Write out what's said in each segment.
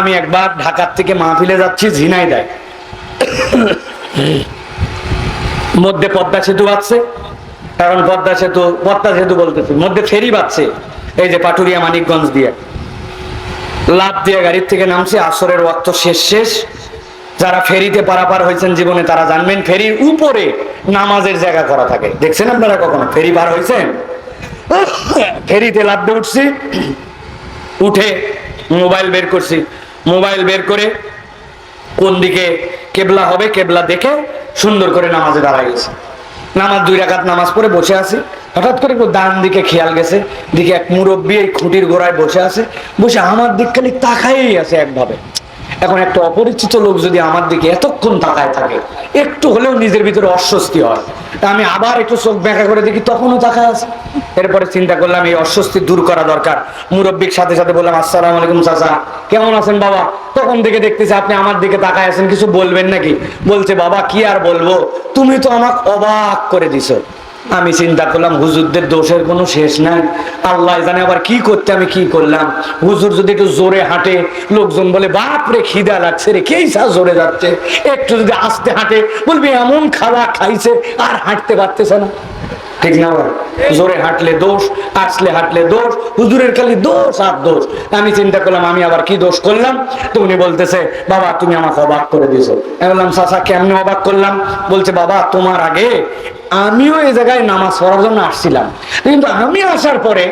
আমি একবার ঢাকার থেকে মাহফিলে যাচ্ছি ঝিনাইদায় মধ্যে পদ্মা সেতু আছে কারণ পদ্মা সেতু পদ্মা সেতু বলতেছি, মধ্যে ফেরি বাচ্ছে এই যে পাটুরিয়া মানিকগঞ্জ দিয়ে। লাভ দিয়ে গাড়ির থেকে নামছে, আসরের ওয়াক্ত শেষ শেষ। যারা ফেরিতে পারাপার হয়েছেন জীবনে, তারা জানবেন, ফেরির উপরে নামাজের জায়গা করা থাকে। দেখছেন আপনারা কখনো? ফেরি পার হয়েছেন? ফেরিতে লাভ দিয়ে উঠছি, উঠে মোবাইল বের করছি। মোবাইল বের করে কোন দিকে কেবলা হবে, কেবলা দেখে সুন্দর করে নামাজে দাঁড়াই গেছে। নামাজ দুই রাকাত নামাজ পড়ে বসে আছি। হঠাৎ করে একটু ডান দিকে খেয়াল গেছে, দিকে এক মুরব্বী এই খুঁটির গোড়ায় বসে আছে। বসে আমার দিক খালি তাকাই আছে একভাবে। এখন একটা অপরিচিত লোক যদি আমার দিকে এতক্ষণ তাকায় থাকে, একটু হলেও নিজের ভিতরে অস্বস্তি হয়। তা আমি আবার একটু চোখ ব্যাখ্যা করে দেখি, তখনও তাকায় আছে। এরপরে চিন্তা করলাম, এই অস্বস্তি দূর করা দরকার। মুরব্বীর সাথে সাথে বললাম, আসসালাম আলাইকুম চাচা, কেমন আছেন বাবা? তখন থেকে দেখতেছি আপনি আমার দিকে তাকায় আছেন, কিছু বলবেন নাকি? বলছে, বাবা, কি আর বলব? তুমি তো আমাকে অবাক করে দিছো। আমি চিন্তা করলাম, হুজুরদের দোষের কোনো শেষ নাই। আল্লাহ জানে আবার কি করতে, আমি কি করলাম? হুজুর যদি একটু জোরে হাঁটে, লোকজন বলে বাপ রে খিদা লাগছে রে, কেই সা জোরে যাচ্ছে? একটু যদি আসতে হাঁটে, বলবি, এমন খাওয়া খাইছে, আর হাঁটতে পারতেছে না। ঠিক না জোরে হাঁটলে দোষ হাঁটলে দোষ, হুজুরের খালি দোষ আর দোষ। আমি চিন্তা করলাম, আমি আবার কি দোষ করলাম? বলতেছে, বাবা, তুমি আমাকে অবাক করে বললাম অবাক করলাম? বলছে, বাবা, তোমার আগে আমিও এই জায়গায় নামাজ পড়ার জন্য আসছিলাম। কিন্তু আমি আসার পরে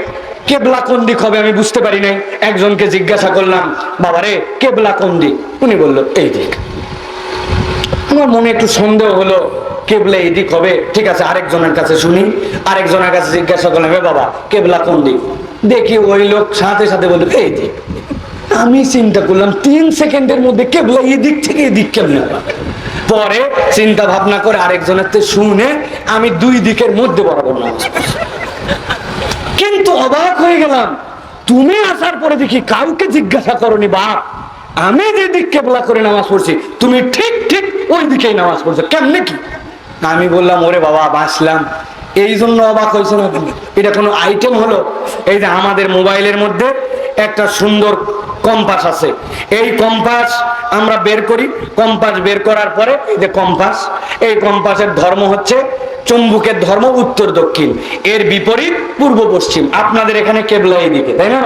কেবলা কোন দিক হবে আমি বুঝতে পারি নাই। একজনকে জিজ্ঞাসা করলাম বাবারে কেবলা কোন দিক উনি বলল, এই দিক আমার মনে একটু সন্দেহ হলো কেবলা এদিক হবে ঠিক আছে, আরেকজনের কাছে শুনি। আরেকজনের কাছে জিজ্ঞাসা করলাম হে বাবা, কেবলা কোন দিক? দেখি ওই লোক সাথে সাথে বলল এই দিক আমি চিন্তা করলাম তিন সেকেন্ডের মধ্যে কেবলা এই দিক থেকে এদিক কেমনে? পরে চিন্তা ভাবনা করে আরেকজনের শুনে আমি দুই দিকের মধ্যে বরাবর নামাজ কিন্তু অবাক হয়ে গেলাম, তুমি আসার পরে দেখি কাউকে জিজ্ঞাসা করনি বাপ আমি যে দিক কেবলা করে নামাজ পড়ছি, তুমি ঠিক ঠিক ওই দিকেই নামাজ পড়ছো, কেমনে কি? আমি বললাম, ওরে বাবা, বাঁচলাম। এই জন্য অবাক হয়েছে না এটা কোনো আইটেম হলো? এই যে আমাদের মোবাইলের মধ্যে একটা সুন্দর কম্পাস আছে। এই কম্পাস আমরা বের করি। কম্পাস বের করার পরে এই যে কম্পাস, এই কম্পাসের ধর্ম হচ্ছে চুম্বুকের ধর্ম উত্তর দক্ষিণ। এর বিপরীত পূর্ব পশ্চিম। আপনাদের এখানে কেবলা দিকে, তাই না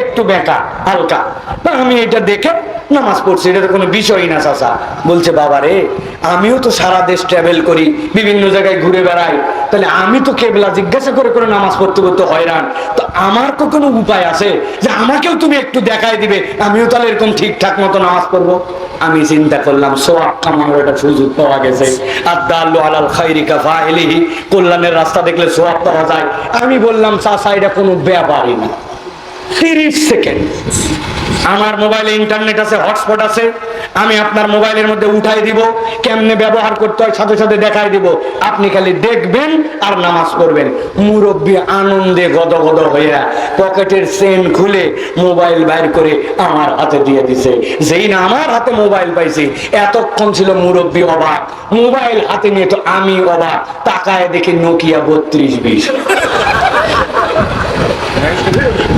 একটু বেঁকা, হালকা। আমি এটা দেখে নামাজ পড়ছি এটা তো কোনো বিষয়ই না চাচা। বলছে বাবা রে আমিও তো সারা দেশ ট্রাভেল করি, বিভিন্ন জায়গায় ঘুরে বেড়াই। তাহলে আমি তো কেবলা জিজ্ঞাসা করে করে নামাজ পড়তে পড়তে হয়রান। তো আমার তো কোনো উপায় আছে যে আমাকেও তুমি একটু দেখাই দিবে, আমিও তাহলে এরকম ঠিকঠাক মতো নামাজ পড়ব? আমি চিন্তা করলাম, সোয়াব কামানোর একটা সুযোগ পাওয়া গেছে। আদাল্লু আলাল খাইরিকা ফাইলিহি কল্যাণের রাস্তা দেখলে সোয়াব পাওয়া যায়। আমি বললাম, চাচা, এটা কোনো ব্যাপারই না। তিরিশ সেকেন্ড। আমার মোবাইলে ইন্টারনেট আছে, হটস্পট আছে, আমি আপনার মোবাইলের মধ্যে উঠাই দিব, কেমনে ব্যবহার করতে হয় সাথে সাথে দেখাই দিব। আপনি খালি দেখবেন আর নামাজ পড়বেন। মুরব্বী আনন্দে গদ গদ হইয়া পকেটের চেন খুলে মোবাইল বাইর করে আমার হাতে দিয়ে দিছে। যেই না আমার হাতে মোবাইল পাইছি, এতক্ষণ ছিল মুরব্বী অবাক। মোবাইল হাতে নিয়ে তো আমি অবাক। তাকায় দেখি নোকিয়া বত্রিশ বিশ।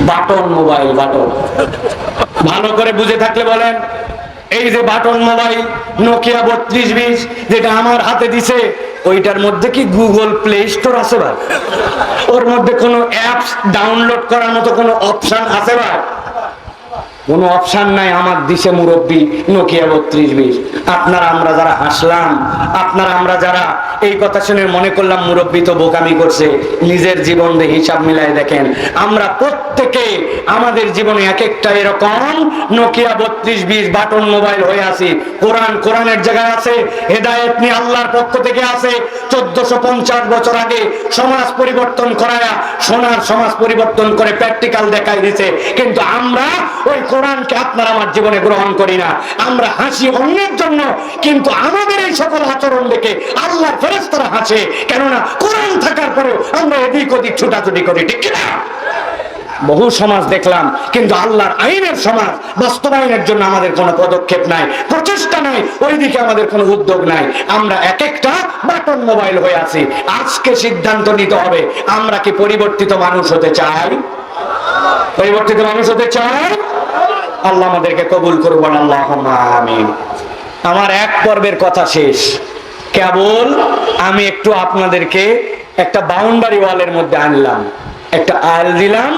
Button mobile, button. ভালো করে বুঝে থাকলে বলেন, এই যে বাটন মোবাইল নোকিয়া বত্রিশ বিশ, যেটা আমার হাতে দিছে, ওইটার মধ্যে কি গুগল প্লে স্টোর আছে ভাই? ওর মধ্যে কোনো অ্যাপস ডাউনলোড করার মতো কোনো অপশান আছে ভাই? কোনো অপশান নাই, আমার দিশে মুরব্বী নোকিয়া বত্রিশ বিশ। আপনারা, আমরা যারা হাসলাম, আপনারা, আমরা যারা এই কথা শুনে মনে করলাম, মুরব্বী তো বোকামি করছে। নিজের জীবন দিয়ে হিসাব মিলাই দেখেন। আমরা প্রত্যেকে আমাদের জীবনে এক একটা এরকম নোকিয়া বত্রিশ, বিশ বাটন মোবাইল হয়ে আছি। কোরআন কোরআনের জায়গায় আছে, হেদায়েত নিয়ে আল্লাহর পক্ষ থেকে আছে। চোদ্দশো পঞ্চাশ বছর আগে সমাজ পরিবর্তন করায়া সোনার সমাজ পরিবর্তন করে প্র্যাকটিক্যাল দেখাই দিছে। কিন্তু আমরা ওই কোরআনকে আপনার আমার জীবনে গ্রহণ করি না। আমরা হাসি অন্যের জন্য, কিন্তু আমাদের এই সকল আচরণ দেখে আল্লাহর ফেরেস্তারা হাসে কেননা কোরআন থাকার পরেও আমরা এদিক ওদিক, ছুটাছুটি করি, ঠিক কিনা? বহু সমাজ দেখলাম, কিন্তু আল্লাহর আইনের সমাজ বাস্তবায়নের জন্য আমাদের কোনো পদক্ষেপ নাই, প্রচেষ্টা নাই, ওইদিকে আমাদের কোনো উদ্যোগ নাই। আমরা এক একটা বাটন মোবাইল হয়ে আছি। আজকে সিদ্ধান্ত নিতে হবে, আমরা কি পরিবর্তিত মানুষ হতে চাই? পরিবর্তিত মানুষ হতে চাই? আল্লাহ আমাদেরকে কবুল করবেন আল্লাহ আমার এক পর্বের কথা শেষ। কেবল আমি একটু আপনাদেরকে একটা বাউন্ডারি ওয়ালের মধ্যে আনলাম। একটা আয়াল দিলাম,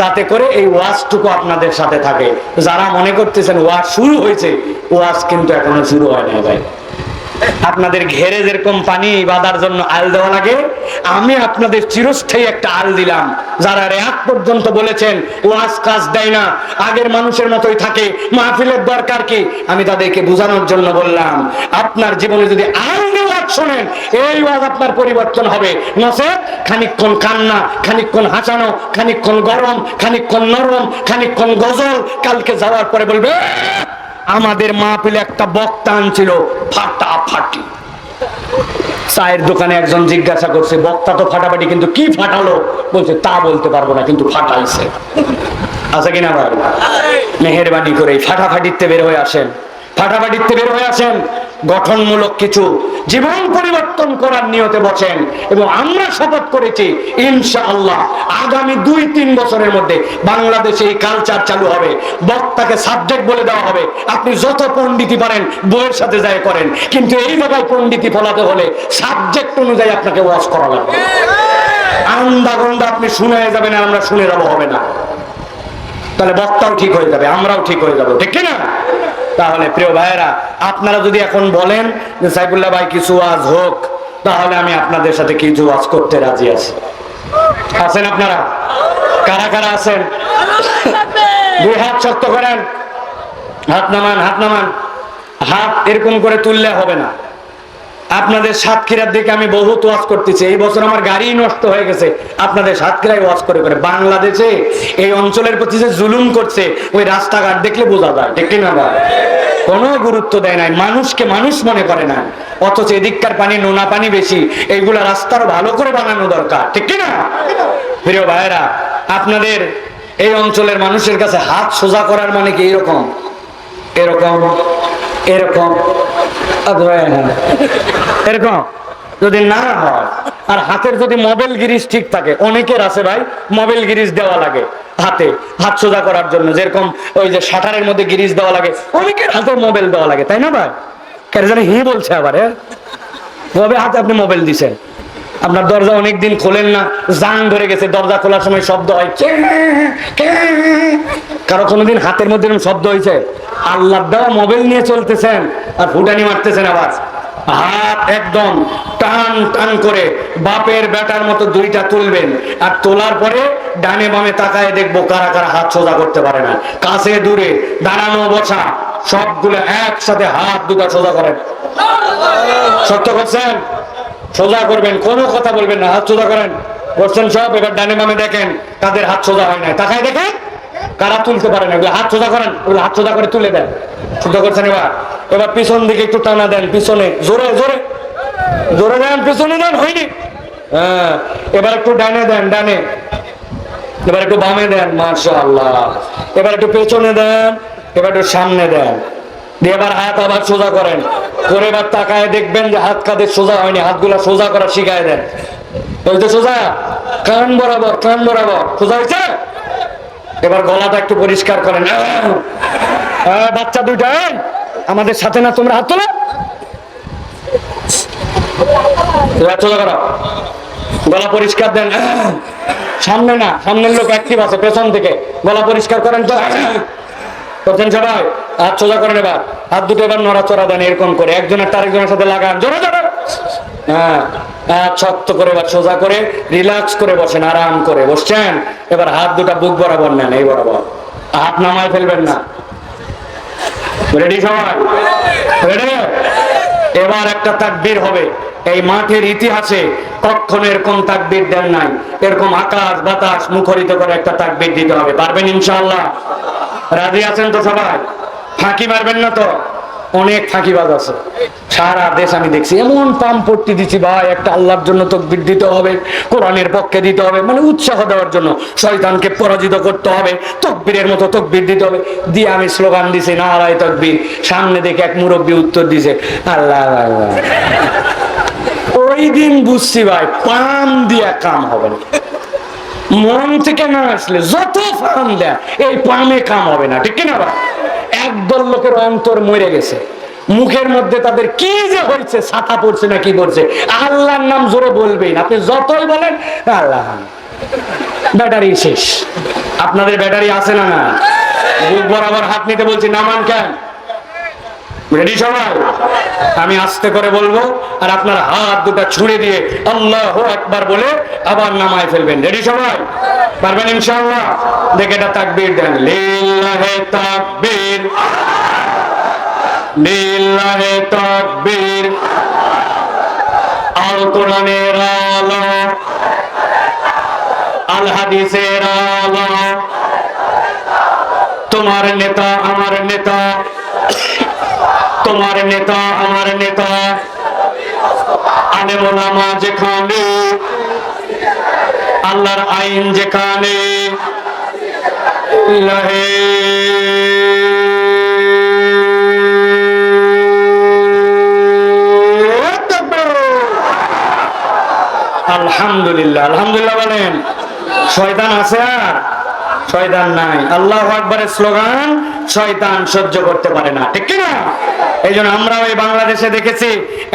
যাতে করে এই ওয়াজটুকু আপনাদের সাথে থাকে। যারা মনে করতেছেন ওয়াজ শুরু হয়েছে, ওয়াজ কিন্তু এখনও শুরু হয় না ভাই। আপনাদের ঘেরে যেরকম পানি বাঁধার জন্য আল দেওয়া লাগে, আমি আপনাদের চিরস্থায়ী একটা আল দিলাম। যারা রেয়াত পর্যন্ত বলেছেন, ওয়াজ কাজ দেয় না, আগের মানুষের মতোই থাকে, মাহফিলের দরকার কি? আমি তাদেরকে বোঝানোর জন্য বললাম, আপনার জীবনে যদি আল ওয়াজ শোনেন, এই ওয়াজ আপনার পরিবর্তন হবে। নসে খানিকক্ষণ কান্না, খানিকক্ষণ হাসানো, খানিকক্ষণ গরম, খানিকক্ষণ নরম, খানিকক্ষণ গজল, কালকে যাওয়ার পরে বলবে, আমাদের মাহফিলে একটা বক্তা আনছিল, ফাটাফাটি। চায়ের দোকানে একজন জিজ্ঞাসা করছে, বক্তা তো ফাটাফাটি, কিন্তু কি ফাটালো? বলছে, তা বলতে পারব না, কিন্তু ফাটাইছে। আছে কিনা ভাই? মেহরবানি করে ফাটাফাটিতে বের হয়ে আসেন। ফাটাফাটিতে বের হয়ে আসেন গঠনমূলক কিছু জীবন পরিবর্তন করার নিয়তে বসেন এবং আমরা শপথ করেছি, ইনশাআল্লাহ আগামী দুই, তিন বছরের মধ্যে বাংলাদেশে এই কালচার চালু হবে। বক্তাকে সাবজেক্ট বলে দেওয়া হবে। আপনি যত পণ্ডিতি পারেন, বইয়ের সাথে যায় করেন। কিন্তু এই পণ্ডিতি ফলাতে হলে সাবজেক্ট অনুযায়ী আপনাকে ওয়াজ করা লাগবে। আন্দা গন্দা আপনি শুনে যাবেন আর আমরা শুনে যাব হবে না। তাহলে বক্তাও ঠিক হয়ে যাবে, আমরাও ঠিক হয়ে যাব। ঠিক না তাহলে প্রিয় ভাইয়েরা, আপনারা যদি এখন বলেন যে সাইফুল্লাহ ভাই, কিছু আজ হোক, তাহলে আমি আপনাদের সাথে কিছু আজ করতে রাজি আছি। আছেন আপনারা? কারা কারা আছেন? দুই হাত শক্ত করেন। হাত নামান হাত নামান। হাত এরকম করে তুললে হবে না। আপনাদের সাতক্ষীরার দিকে আমি বহুত ওয়াজ করতেছি। এই বছর আমার গাড়ি নষ্ট হয়ে গেছে। আপনাদের সাতক্ষীরায় ওয়াজ করে করে। বাংলাদেশে এই অঞ্চলের প্রতি যে জুলুম করছে, ওই রাস্তাঘাট দেখলে বোঝা যায়। ঠিক না ভাই? কোনো গুরুত্ব দেয় নাই। মানুষকে মানুষ মনে করে না। অথচ এদিককার পানি, নোনা পানি বেশি। এইগুলা রাস্তার ভালো করে বানানো দরকার। ঠিক না প্রিয় ভাইরা আপনাদের এই অঞ্চলের মানুষের কাছে হাত সোজা করার মানে কি এরকম? এরকম এরকম এরকম যদি না হয়, আর হাতের যদি মোবাইল গিরিজ ঠিক থাকে, অনেকের আছে ভাই মোবাইল গিরিজ দেওয়া লাগে হাতে, হাত সোজা করার জন্য। যেরকম ওই যে শাটারের মধ্যে গিরিজ দেওয়া লাগে, অনেকের হাতে মোবাইল দেওয়া লাগে, তাই না ভাই? কেন জানি হি বলছে আবার হ্যাঁ? হাতে আপনি মোবাইল দিছেন? আপনার দরজা অনেকদিন খোলেন না জাং ধরে গেছে, দরজা খোলার সময় শব্দ হয়। কারও কোনোদিন হাতের মধ্যে শব্দ হয়েছে? আল্লাহ দেওয়া মোবাইল নিয়ে চলতেছেন আর ফুটানি মারতেছেন আবার হাত একদম টান টান করে বাপের বেটার মতো দুইটা তুলবেন, আর তোলার পরে ডানে বামে তাকায় দেখব কারা কারা হাত সোজা করতে পারে না। কাছে দূরে দাঁড়ানো বসা, সবগুলো একসাথে হাত দুটা সোজা করেন। সত্য করছেন? সোজা করবেন, কোনো কথা বলবেন না, হাত সোজা করেন। করছেন সব, এবার ডানে বামে দেখেন, তাদের হাত সোজা হয় না তাকায় দেখেন, কারা তুলতে পারে না হাত সোজা করেন ওগুলো হাত সোজা করে তুলে দেন। সোজা করছেন এবার? এবার পিছন দিকে একটু টানা দেন, পিছনে, জোরে জোরে। জোরে দেন, পিছনে দেন, হয়নি। হ্যাঁ এবার একটু ডানে দেন, ডানে। এবার একটু বামে দেন আল্লাহ এবার একটু পেছনে দেন, এবার একটু সামনে দেন। দিয়ে এবার হাত আবার সোজা করেন। করে এবার তাকায় দেখবেন যে হাত কাঁধে সোজা হয়নি, হাতগুলা সোজা করা শিখায় দেন। ওই তো সোজা, কান বরাবর কান বরাবর, সোজা হয়েছে? এবার গলাটা একটু পরিষ্কার করেন। বাচ্চা দুইটা আমাদের সাথে না, তোমরা হাত তোলো। সোজা করো। গলা পরিষ্কার দেন। সামনে না, সামনের লোক অ্যাক্টিভ আছে, পেছন থেকে। গলা পরিষ্কার করেন তো করছেন সবাই? হাত সোজা করেন এবার। হাত দুটো এবার নড়াচড়া দেন, এরকম করে। একজনের তার একজনের সাথে লাগান। জোরে জোরে। হ্যাঁ শক্ত করে এবার সোজা করে, রিল্যাক্স করে বসেন, আরাম করে। বসছেন? এবার হাত দুটা বুক বরাবর নেন, এই বরাবর। হাত নামায় ফেলবেন না। রেডি সবাই? রেডি? এবার একটা তাকবীর হবে। এই মাঠের ইতিহাসে কখনো এরকম তাকবীর দেন নাই। এরকম আকাশ বাতাস মুখরিত করে একটা তাকবীর দিতে হবে। পারবেন ইনশাআল্লাহ? রাজি আছেন তো সবাই? ফাঁকি মারবেন না তো? অনেক ফাঁকিবাজ আছে। সারা দেশ আমি দেখছি, এমন পাম পট্টি দিচ্ছি, ভাই, একটা আল্লাহর জন্য তকবির দিতে হবে, কোরআনের পক্ষে দিতে হবে মানে উৎসাহ দেওয়ার জন্য শয়তানকে পরাজিত করতে হবে, তকবীরের মতো তকবির দিতে হবে। দিয়ে আমি স্লোগান দিছি না নারায় তকবির। সামনে দেখে এক মুরব্বী উত্তর দিছে আল্লাহ। ওই দিন বুঝছি ভাই, পাম দিয়া কাম হবে না। মন থেকে না আসলে যত ফার্ম দেয়, এই পামে কাম হবে না, ঠিক না ভাই? একদল লোকের অন্তর মরে গেছে। মুখের মধ্যে তাদের কি যে হয়েছে, ছাতা পড়ছে না কি পড়ছে, আল্লাহর নাম জোরে বলবেন আপনি যতই বলেন, আল্লাহ। ব্যাটারি শেষ। আপনাদের ব্যাটারি আছে না না? বুক বরাবর হাত নিতে বলছি, নামান কেন রেডি সবাই? আমি আস্তে করে বলব, আর আপনার হাত দুটা ছুঁড়ে দিয়ে আল্লাহ একবার বলে আবার নামায় ফেলবেন। রেডি সবাই? পারবেন ইনশাআল্লাহ? দেখে এটা তাকবীর দেন। লিল্লাহে লিল্লাহে আল কোরআনের আলো। আল হাদিসের তোমার নেতা, আমার নেতা। তোমার নেতা, আমার নেতা। আলেমা যেখানে, আল্লাহর আইন যেখানে। লহে আলহামদুলিল্লাহ আলহামদুলিল্লাহ বলেন। শয়তান আছে আর? শয়তান নাই। আল্লাহ আকবরের স্লোগান শয়তান সহ্য করতে পারে না, ঠিক কি না এই জন্য আমরা ওই বাংলাদেশে দেখেছি,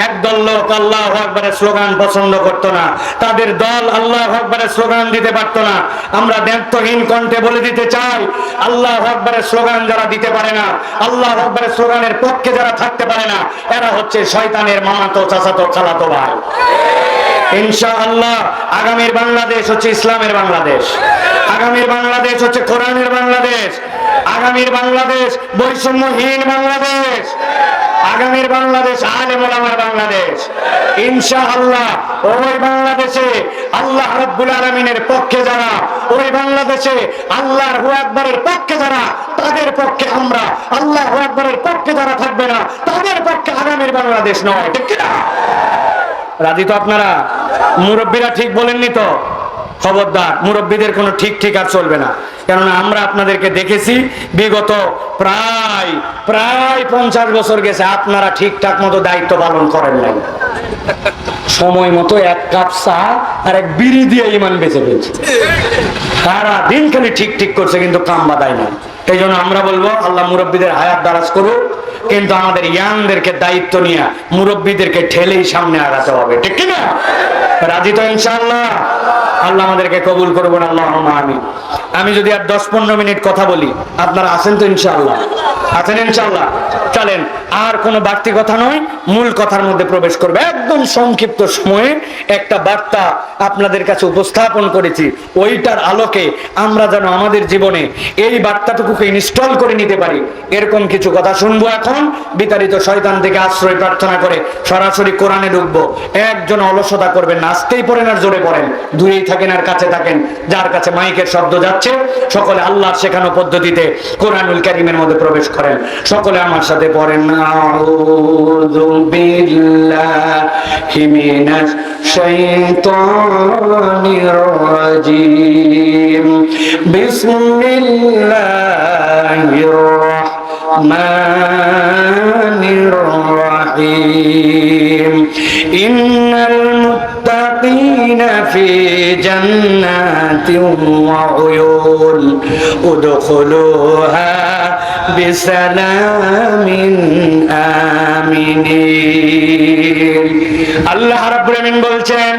একদল লোক আল্লাহ আকবরের স্লোগান পছন্দ করতো না। তাদের দল আল্লাহ আকবরের স্লোগান দিতে পারতো না। আমরা দ্ব্যর্থহীন কণ্ঠে বলে দিতে চাই, আল্লাহ আকবরের স্লোগান যারা দিতে পারে না, আল্লাহ আকবরের স্লোগানের পক্ষে যারা থাকতে পারে না, এরা হচ্ছে শয়তানের মামাতো, চাচাতো খালাতো ভাই। ইনশা আল্লাহ আগামীর বাংলাদেশ হচ্ছে ইসলামের বাংলাদেশ। আগামীর বাংলাদেশ হচ্ছে কোরআনের বাংলাদেশ। আগামীর বাংলাদেশ, বৈষম্যহীন বাংলাদেশ। আগামীর বাংলাদেশ আলেম ওলামার বাংলাদেশ। ইনশাআল্লাহ, ওই বাংলাদেশে আল্লাহ রাব্বুল আলামিনের পক্ষে যারা, ওই বাংলাদেশে আল্লাহর হু পক্ষে যারা, তাদের পক্ষে আমরা আল্লাহ হু আকবরের পক্ষে যারা থাকবে না, তাদের পক্ষে আগামীর বাংলাদেশ নয়, ঠিক না রাজি তো আপনারা? মুরব্বীরা ঠিক বলেননি তো? খবরদার, মুরব্বীদের কোনো ঠিক ঠিক আর চলবে না। কেননা আমরা আপনাদেরকে দেখেছি, বিগত প্রায় প্রায় পঞ্চাশ বছর গেছে আপনারা ঠিকঠাক মতো দায়িত্ব পালন করেন নাই। সময় মতো এক কাপ চা আর এক বিড়ি দিয়ে ইমান বেঁচে ফেলছে। সারা দিন খালি ঠিক ঠিক করছে, কিন্তু কাম বাদায় না এই জন্য আমরা বলব, আল্লাহ মুরব্বীদের হায়াত দারাজ করুক, কিন্তু আমাদের ইয়াংদেরকে দায়িত্ব নিয়ে মুরব্বীদেরকে ঠেলেই সামনে আগাতে হবে। ঠিক কি না রাজি তো ইনশাআল্লাহ? আল্লাহ আমাদেরকে কবুল করবেন আল্লাহ আমি আমি যদি আর দশ পনেরো মিনিট কথা বলি, আপনারা আছেন তো ইনশাআল্লাহ? আছেন ইনশাআল্লাহ? চলেন, আর কোনো বাড়তি কথা নয়, মূল কথার মধ্যে প্রবেশ করবে। একদম সংক্ষিপ্ত সময়ে একটা বার্তা আপনাদের কাছে উপস্থাপন করেছি। ওইটার আলোকে আমরা যেন আমাদের জীবনে এই বার্তাটুকুকে ইনস্টল করে নিতে পারি। এরকম কিছু কথা শুনব এখন, বিতাড়িত শয়তান থেকে আশ্রয় প্রার্থনা করে সরাসরি কোরআনে ঢুকবো। একজন অলসতা করবেন না, আসতেই পড়েন আর জোরে পড়েন। দূরেই থাকেন আর কাছে থাকেন, যার কাছে মাইকের শব্দ যাচ্ছে, সকলে আল্লাহর শেখানো পদ্ধতিতে কোরআনুল কারিমের মধ্যে প্রবেশ করেন। সকলে আমার সাথে পড়েন আউযু বিল্লাহি রাহিম ইন্নাল মুত্তাকিনা ফি জান্নাতিন ওয়া উয়ুন উদখুলুহা বিসালামিন আমিনিন আল্লাহ রাব্বুল আমিন বলছেন,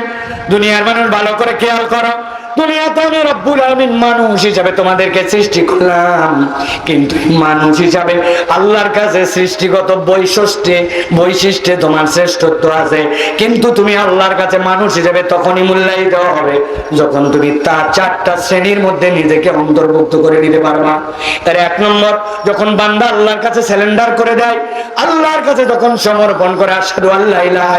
দুনিয়ার মানুষ ভালো করে খেয়াল করো। দুনিয়াতে আমি রব্বুল আলামিন মানুষ হিসাবে তোমাদেরকে সৃষ্টি করলাম। কিন্তু মানুষ হিসাবে আল্লাহর কাছে সৃষ্টিগত বৈশিষ্ট্যে বৈশিষ্ট্যে তোমার শ্রেষ্ঠত্ব আছে। কিন্তু তুমি আল্লাহর কাছে মানুষ হিসাবে তখনই মূল্যায়িত হবে, যখন তুমি তার চারটা শ্রেণির মধ্যে নিজেকে অন্তর্ভুক্ত করে নিতে পারবা। তার এক নম্বর, যখন বান্দা আল্লাহর কাছে সিলিন্ডার করে দেয়, আল্লাহর কাছে যখন সমর্পণ করে আসাদু আল্লাহ ইলাহা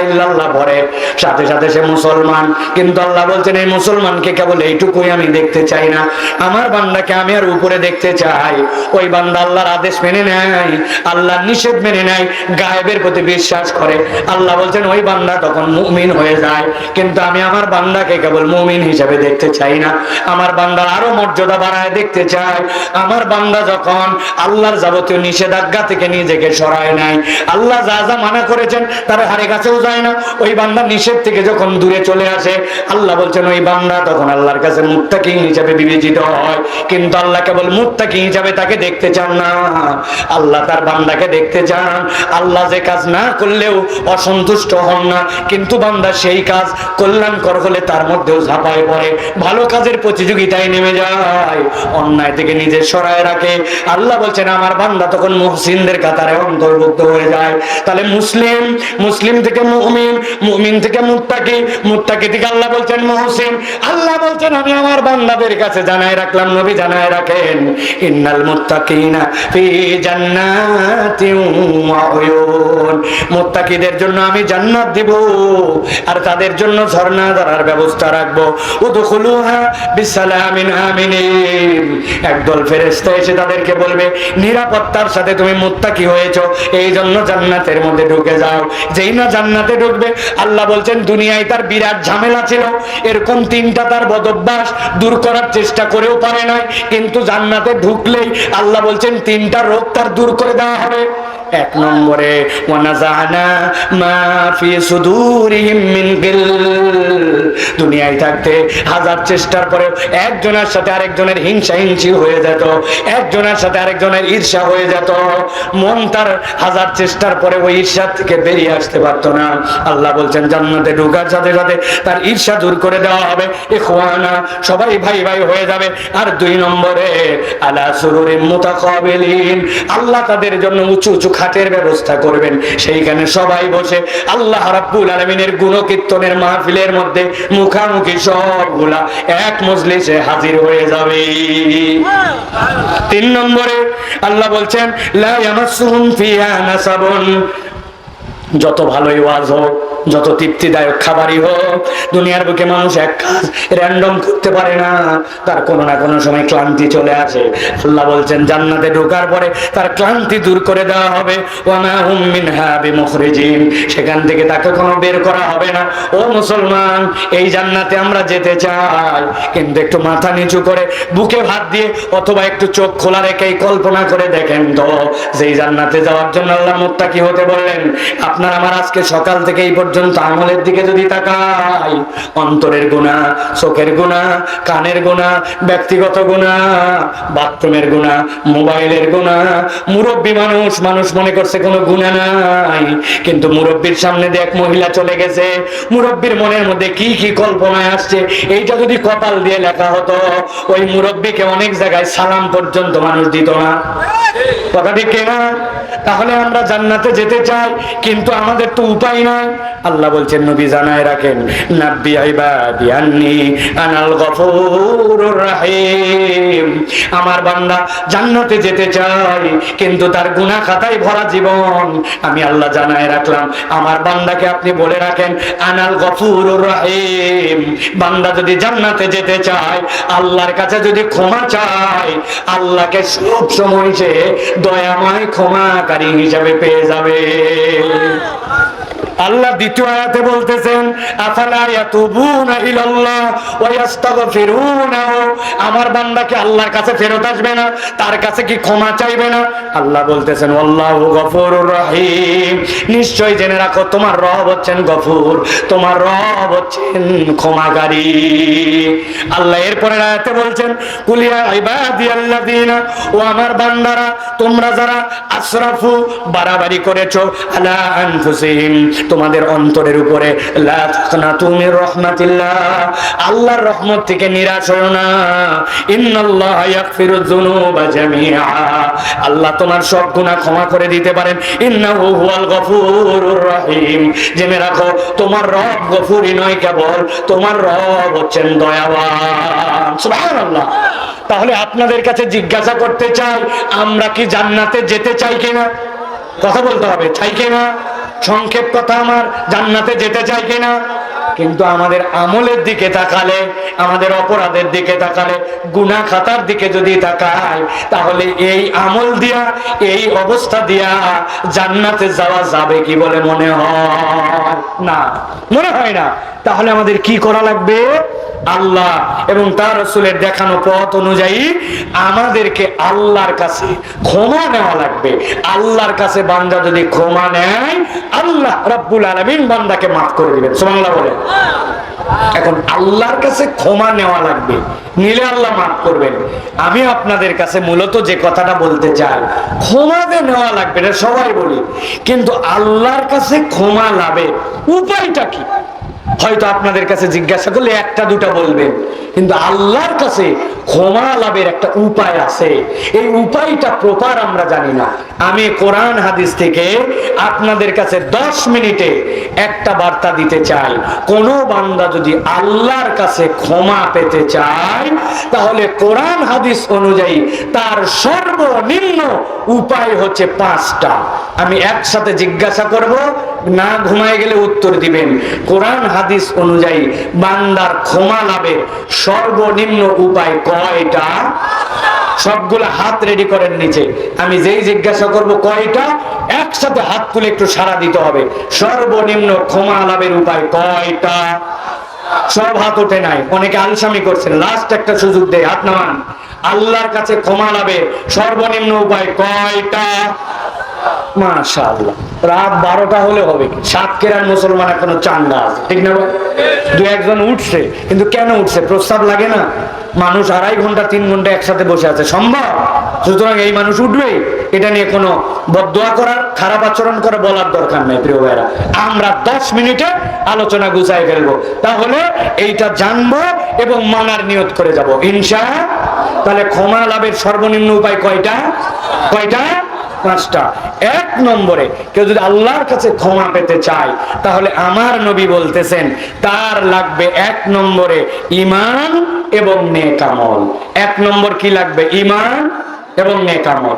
সাথে সাথে সে মুসলমান। কিন্তু আল্লাহ বলছেন, এই মুসলমানকে কেবল এইটুকুই আমি দেখতে চাই না। আমার বান্দাকে আমি আর উপরে দেখতে চাই। ওই বান্দা আল্লাহর আদেশ মেনে নেয়, আল্লাহর নিষেধ মেনে নেয়, গায়েবের প্রতি বিশ্বাস করে। আল্লাহ বলছেন, ওই বান্দা তখন মুমিন হয়ে যায়। কিন্তু আমি আমার বান্দাকে কেবল মুমিন হিসেবে দেখতে চাই না। আমার বান্দার আরও মর্যাদা বাড়ায় দেখতে চাই। আমার বান্দা যখন আল্লাহর যাবতীয় নিষেধাজ্ঞা থেকে নিজেকে সরায় নাই আল্লাহ যা যা মানা করেছেন, তারা হারে কাছেও যায় না। ওই বান্দা নিষেধ থেকে যখন দূরে চলে আসে, আল্লাহ বলছেন, ওই বান্দা তখন আল্লাহ আল্লাহর কাছে মুত্তাকি হিসাবে বিবেচিত হয়। কিন্তু আল্লাহ কেবল মুত্তাকি হিসাবে তাকে দেখতে চান না। আল্লাহ তার বান্দাকে দেখতে চান। আল্লাহ যে কাজ না করলেও অসন্তুষ্ট হন না। কিন্তু বান্দা সেই কাজ কল্যাণকর হলে তার মধ্যেও ঝাঁপায় পড়ে। ভালো কাজের প্রতিযোগিতায় নেমে যায়। অন্যায় থেকে নিজে সরায় রাখে। আল্লাহ বলছেন, আমার বান্দা তখন মুহসিনদের কাতারে অন্তর্ভুক্ত হয়ে যায়। তাহলে মুসলিম মুসলিম থেকে মুমিন মুমিন থেকে মুত্তাকি মুত্তাকি থেকে আল্লাহ বলছেন, মুহসিন। আল্লাহ বলছেন আমি আমার বান্দাদের কাছে জানাই রাখলাম, নবী জানাই রাখেন, ইন্নাল মুত্তাকিনা ফি জান্নাতিন ওয়া উয়ুন। মুত্তাকিদের জন্য আমি জান্নাত দিব, আর তাদের জন্য ঝর্ণা ধারার ব্যবস্থা রাখব। উদখুলুহা বিসালামিন আমিনিন একদল ফেরেশতা এসে তাদেরকে বলবে, নিরাপত্তার সাথে তুমি মুত্তাকি হয়েছো এই জন্য জান্নাতের মধ্যে ঢুকে যাও। যেই না জান্নাতে ঢুকবে, আল্লাহ বলছেন, দুনিয়ায় তার বিরাট ঝামেলা ছিল, এরকম তিনটা তার বদভ্যাস দূর করার চেষ্টা করেও পারে নাই। কিন্তু জান্নাতে ঢুকলেই আল্লাহ বলছেন, তিনটা রোগ তার দূর করে দেওয়া হবে। এক নম্বরে দুনিয়ায় থাকতে হাজার চেষ্টার পরে একজনের সাথে আরেকজনের হিংসা হিংসি হয়ে যেত, একজনের সাথে আরেকজনের ঈর্ষা হয়ে যেত। মন তার হাজার চেষ্টার পরে ওই ঈর্ষা থেকে বেরিয়ে আসতে পারতো না। আল্লাহ বলছেন, জান্নাতে ঢুকার সাথে সাথে তার ঈর্ষা দূর করে দেওয়া হবে। ইখওয়ানা, সবাই ভাই ভাই হয়ে যাবে। আর দুই নম্বরে, আলা সুরুরিন মুতাকাবিলিন। আল্লাহ তাদের জন্য উঁচু উঁচু খাটের ব্যবস্থা করবেন। সেইখানে সবাই বসে আল্লাহ রাব্বুল আলামিনের গুণকীর্তনের মাহফিলের মধ্যে মুখামুখি সবগুলা এক মজলিসে হাজির হয়ে যাবে। তিন নম্বরে আল্লাহ বলছেন, লা ইয়ামাসসুহুম ফিহা নাসাবুন। যত ভালোই ওয়াজ হোক যত তৃপ্তিদায়ক খাবারই হোক, দুনিয়ার বুকে মানুষ এক কাজ র্যান্ডম করতে পারে না। তার কোনো না কোনো সময় ক্লান্তি চলে আসে। আল্লাহ বলছেন, জান্নাতে ঢোকার পরে তার ক্লান্তি দূর করে দেওয়া হবে। সেখান থেকে তাকে কোনো বের করা হবে না। ও মুসলমান, এই জান্নাতে আমরা যেতে চাই। কিন্তু একটু মাথা নিচু করে বুকে ভাত দিয়ে অথবা একটু চোখ খোলা রেখে কল্পনা করে দেখেন তো, যেই জান্নাতে যাওয়ার জন্য আল্লাহ মুত্তাকি হতে বললেন, আপনার আমার আজকে সকাল থেকে এই পর্যন্ত আমলের দিকে যদি তাকাই, অন্তরের গুণা, চোখের গুণা, কানের গুণা, ব্যক্তিগত গুণা, বাথরুমের গুণা, মোবাইলের গুণা, মুরব্বী মানুষ মানুষ মনে করছে কোনো গুণা নাই। কিন্তু মুরব্বীর সামনে দিয়ে এক মহিলা চলে গেছে। মুরব্বীর মনের মধ্যে কি কি কল্পনায় আসছে? এইটা যদি কপাল দিয়ে লেখা হতো, ওই মুরব্বীকে অনেক জায়গায় সালাম পর্যন্ত মানুষ দিত না। কথা ঠিক না তাহলে আমরা জান্নাতে যেতে চাই, কিন্তু আমাদের তো উপায় নাই। আল্লাহ বলছেন, নবী জানায় রাখেন, নাব্বি ইবাদি আন্নি আনাল গফুরুর রাহিম। আমার বান্দা জান্নাতে যেতে চাই কিন্তু তার গুনাহ খাতায় ভরা জীবন। আমি আল্লাহ জানায় রাখলাম, আমার বান্দাকে আপনি বলে রাখেন, আনাল গফুরুর রাহিম। বান্দা যদি জান্নাতে যেতে চায়, আল্লাহর কাছে যদি ক্ষমা চায়, আল্লাহকে সব সময় সে দয়াময় ক্ষমাকারী হিসাবে পেয়ে যাবে। আল্লাহ দ্বিতীয় আয়াতে বলতেছেন, আফালা ইয়াতুবুনা ইলাল্লাহ ওয়া ইস্তাগফিরুনাহু আমার বান্দাকে আল্লাহর কাছে ফেরত আসবে না? তার কাছে কি ক্ষমা চাইবে না? আল্লাহ বলতেছেন, আল্লাহু গফুরুর রহিম। নিশ্চয় জেনে রাখো, তোমার রব হচ্ছেন গফুর, তোমার রব হচ্ছেন ক্ষমাকারী। আল্লাহ এরপরে আয়াতে বলছেন কুলিয়া ইবাদিয়াল্লাযিনা, ও আমার বান্দারা, তোমরা যারা আশরাফু বাড়াবাড়ি করেছ, আলা আনফুসিহিম তোমাদের অন্তরের উপরে মির রাহমাতিল্লাহ আল্লাহর রহমত থেকে নিরাশ হয়ো না। ইন্নাল্লাহ ইয়াগফিরু যুনুবা জামিআ আল্লাহ তোমার সব গুনাহ ক্ষমা করে দিতে পারেন। ইন্নাহু হুয়াল গফুরুর রহিম জেনে রাখো, তোমার রব গফুরই নয় কেবল, তোমার রব হচ্ছেন দয়াবান। সুবহানাল্লাহ। তাহলে আপনাদের কাছে জিজ্ঞাসা করতে চাই, আমরা কি জান্নাতে যেতে চাই কিনা? কথা বলতে হবে, চাই কিনা? সংক্ষেপ কথা আমার জান্নাতে যেতে চাই কিনা? কিন্তু আমাদের আমলের দিকে তাকালে, আমাদের অপরাধের দিকে তাকালে গুনা খাতার দিকে যদি তাকায়, তাহলে এই আমল দিয়া, এই অবস্থা দিয়া জান্নাতে যাওয়া যাবে কি বলে মনে হয়? না। মনে হয় না। তাহলে আমাদের কি করা লাগবে? আল্লাহ এবং তার রসুলের দেখানো পথ অনুযায়ী আমাদেরকে আল্লাহর কাছে ক্ষমা নেওয়া লাগবে। আল্লাহর কাছে বান্দা যদি ক্ষমা নেয়, আল্লাহ রাব্বুল আলামিন বান্দাকে মাফ করে দিবেন। সুবহানাল্লাহ বলে। এখন আল্লাহর কাছে ক্ষমা নেওয়া লাগবে। নিলে আল্লাহ মাফ করবেন। আমি আপনাদের কাছে মূলত যে কথাটা বলতে চাই, ক্ষমা যে নেওয়া লাগবে এটা সবাই বলি। কিন্তু আল্লাহর কাছে ক্ষমা লাভে উপায়টা কি? হয়তো আপনাদের কাছে জিজ্ঞাসা করলে একটা, দুটা বলবেন। কিন্তু আল্লাহর কাছে ক্ষমা লাভের একটা উপায় আছে। এই উপায়টা প্রপার আমরা জানি না। আমি কোরআন হাদিস থেকে আপনাদের কাছে দশ মিনিটে একটা বার্তা দিতে চাই। কোন বান্দা যদি আল্লাহর কাছে ক্ষমা পেতে চায়, তাহলে কোরআন হাদিস অনুযায়ী তার সর্বনিম্ন উপায় হচ্ছে পাঁচটা। আমি একসাথে জিজ্ঞাসা করব না ঘুমায় গেলে উত্তর দিবেন। কোরআন, হাদিস অনুযায়ী বান্দার ক্ষমা লাভের সর্বনিম্ন উপায় কয়টা? সবগুলো হাত রেডি করেন নিচে। আমি যেই জিজ্ঞাসা করব কয়টা? একসাথে হাত তুলে একটু সারা দিতে হবে। সর্বনিম্ন ক্ষমা লাভের উপায় কয়টা? সব হাত ওঠে নাই। অনেকে আলসামি করছেন। লাস্ট একটা সুযোগ দেয় হাত নামান। আল্লাহর কাছে ক্ষমা লাভের সর্বনিম্ন উপায় কয়টা? মানুষ আড়াই ঘণ্টা, তিন ঘণ্টা একসাথে বসে আছে। সম্ভব? সুতরাং এই মানুষ উঠবে? এটা নিয়ে কোনো বদোয়া করার, খারাপ আচরণ করে বলার দরকার নাই, প্রিয় ভাইরা আমরা দশ মিনিটে আলোচনা গুছাই ফেলব। তাহলে এইটা জানব এবং মানার নিয়ত করে যাব, ইনশা তাহলে ক্ষমা লাভের সর্বনিম্ন উপায় কয়টা? কয়টা? পাঁচটা। এক নম্বরে, কেউ যদি আল্লাহর কাছে ক্ষমা পেতে চায়, তাহলে আমার নবী বলতেছেন, তার লাগবে এক নম্বরে ইমান এবং নেকামল এক নম্বর কি লাগবে? ইমান এবং নেকামল